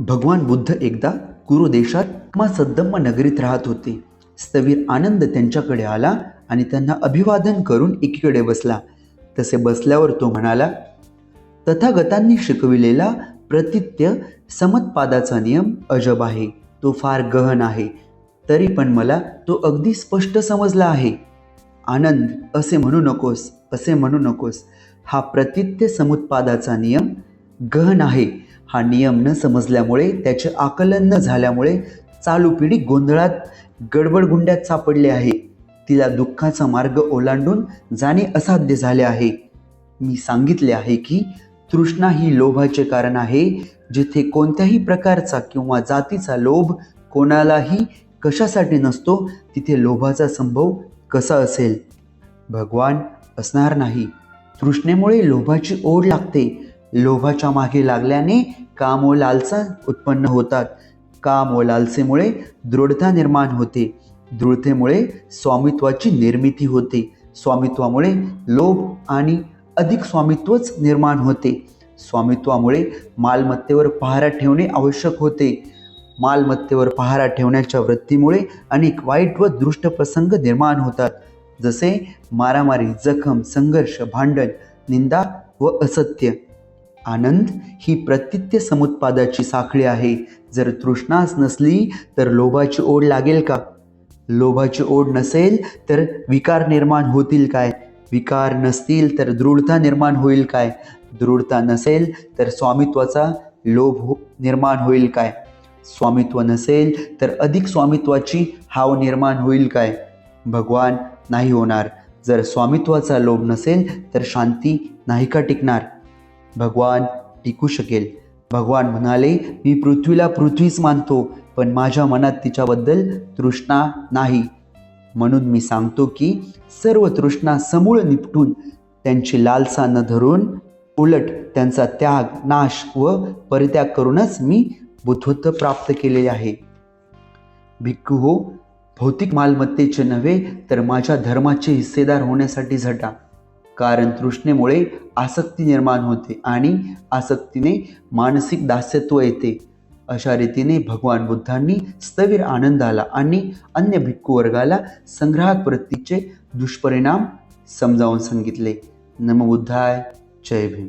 भगवान बुद्ध एकदा कुरुदेशात मा सद्दम्म नगरीत राहत होते. स्थवीर आनंद त्यांच्याकडे आला आणि त्यांना अभिवादन करून एकीकडे बसला. तसे बसल्यावर तो म्हणाला तथागतांनी शिकविलेला प्रतित्य समत्पादाचा नियम अजब आहे. तो फार गहन आहे. तरी पण मला तो अगदी स्पष्ट समजला आहे. आनंद असे म्हणू नकोस असे म्हणू नकोस. हा प्रतित्य समुत्पादाचा नियम गहन आहे. हा नियम न समजल्यामुळे त्याचे आकलन न झाल्यामुळे चालू पिढी गोंधळात गडबडगुंड्यात सापडले आहे. तिला दुःखाचा मार्ग ओलांडून जाणे असाध्य झाले आहे. मी सांगितले आहे की तृष्णा ही लोभाचे कारण आहे जिथे कोणत्याही प्रकारचा किंवा जातीचा लोभ कोणालाही कशासाठी नसतो तिथे लोभाचा संभव कसा असेल? भगवान असणार नाही. तृष्णेमुळे लोभाची ओढ लागते. लोभाच्या मागे लागल्याने काम व लालसा उत्पन्न होतात. काम व लालसेमुळे दृढता निर्माण होते. दृढतेमुळे स्वामित्वाची निर्मिती होते. स्वामित्वामुळे लोभ आणि अधिक स्वामित्वच निर्माण होते. स्वामित्वामुळे मालमत्तेवर पहारा ठेवणे आवश्यक होते. मालमत्तेवर पहारा ठेवण्याच्या वृत्तीमुळे अनेक वाईट व दृष्ट प्रसंग निर्माण होतात. जसे मारामारी जखम संघर्ष भांडण निंदा व असत्य. आनंद ही प्रतित्य समुत्पादाची साखळी आहे. जर तृष्णाच नसली तर लोभाची ओढ लागेल का? लोभाची ओढ नसेल तर विकार निर्माण होतील काय? विकार नसतील तर दृढता निर्माण होईल काय? दृढता नसेल तर स्वामित्वाचा लोभ हो निर्माण होईल काय? स्वामित्व नसेल तर अधिक स्वामित्वाची हाव निर्माण होईल काय? भगवान नाही होणार. जर स्वामित्वाचा लोभ नसेल तर शांती नाही का टिकणार? भगवान टिकू शकेल. भगवान म्हणाले मी पृथ्वीला पृथ्वीच मानतो पण माझ्या मनात तिच्याबद्दल तृष्णा नाही. म्हणून मी सांगतो की सर्व तृष्णा समूळ निपटून त्यांची लालसा न धरून उलट त्यांचा त्याग नाश व परित्याग करूनच मी बुद्धत्व प्राप्त केले आहे. भिक्खू हो भौतिक मालमत्तेचे नव्हे तर माझ्या धर्माचे हिस्सेदार होण्यासाठी झटा. कारण तृष्णेमुळे आसक्ती निर्माण होते आणि आसक्तीने मानसिक दास्यत्व येते. अशा रीतीने भगवान बुद्धांनी स्थविर आनंदाला आणि अन्य भिक्खू वर्गाला संग्राहक वृत्तीचे दुष्परिणाम समजावून सांगितले. नमबुद्धाय जय भीम.